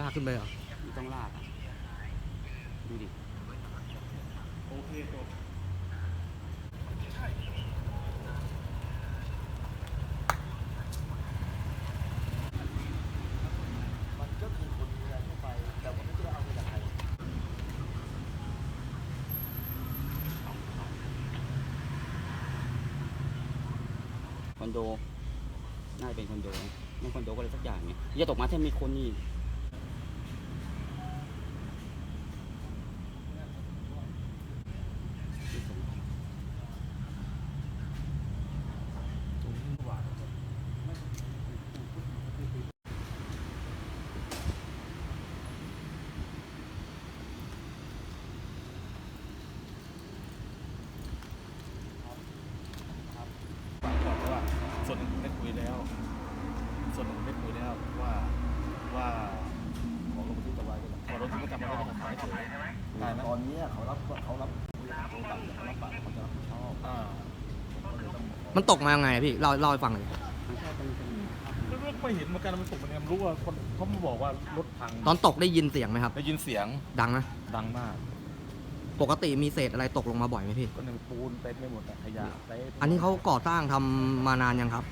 ลากขึ้นไปเหรอไม่ต้องลากอะดูดิ โอเคจบมันก็คือคนดูแลทั่วไปแต่ว่าไม่รู้จะเอาไปจากใครคอนโด น่าจะเป็นคอนโดนะไม่คอนโดก็เลยสักอย่างเนี่ยอย่าตกมาถ้ามีคนนี่ ฝากบอกว่าส่วนหนึ่งได้คุยแล้ว ส่วนหนึ่งได้คุยแล้วว่าว่าขอลงบันทึกประจำวันก็ได้ขอลงบันทึกประจำวันก็จะขายเฉยได้ไหม ต อนนี้เขารับเขารับโทรศัพท์เขารับปากเขาจะรับผิดชอบอ่าผมก็เลยต้องบอกมันตกมายังไงอะพี่เล่าเล่าให้ฟังหน่อยมันแค่เป็นเป็นไม่รู้ไม่เห็นเหมือนกันมันตกมันยังรู้ว่าคนเขามาบอกว่ารถพังตอนตกได้ยินเสียงไหมครับ ได้ยินเสียงดังนะดังมาก ปกติมีเศษอะไรตกลงมาบ่อยไหมพี่ ก็หนึ่งปูนเต็มไปหมดอะขยะเต็มอันนี้เขาก่อสร้างทำมานานยังครับ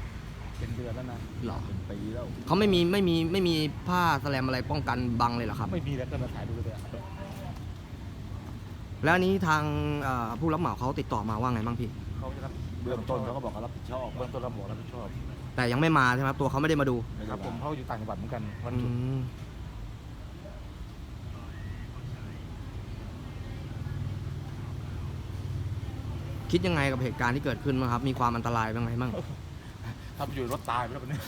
เป็นเดือนแล้วนะหรอ เป็นปีแล้วเขาไม่มีไม่มีไม่มีผ้าแสแลมอะไรป้องกันบังเลยเหรอครับ ไม่มีแล้วก็มาถ่ายดูเลยอะ แล้วอันนี้ทางเอ่อผู้รับเหมาเขาติดต่อมาว่าไงบ้างพี่ เขาจะรับเบื้องต้นเขาก็บอกเขารับผิดชอบเบื้องต้นเราบอกรับผิดชอบแต่ยังไม่มาใช่ไหมครับตัวเขาไม่ได้มาดูครับผมเขาอยู่ต่างจังหวัดเหมือนกันวันอืหยุดมคิดยังไงกับเหตุการณ์ที่เกิดขึ้นบ้างครับ มีความอันตรายบ้างไงบ้างถ้าไปอยู่รถตายไปแล้ววันนี้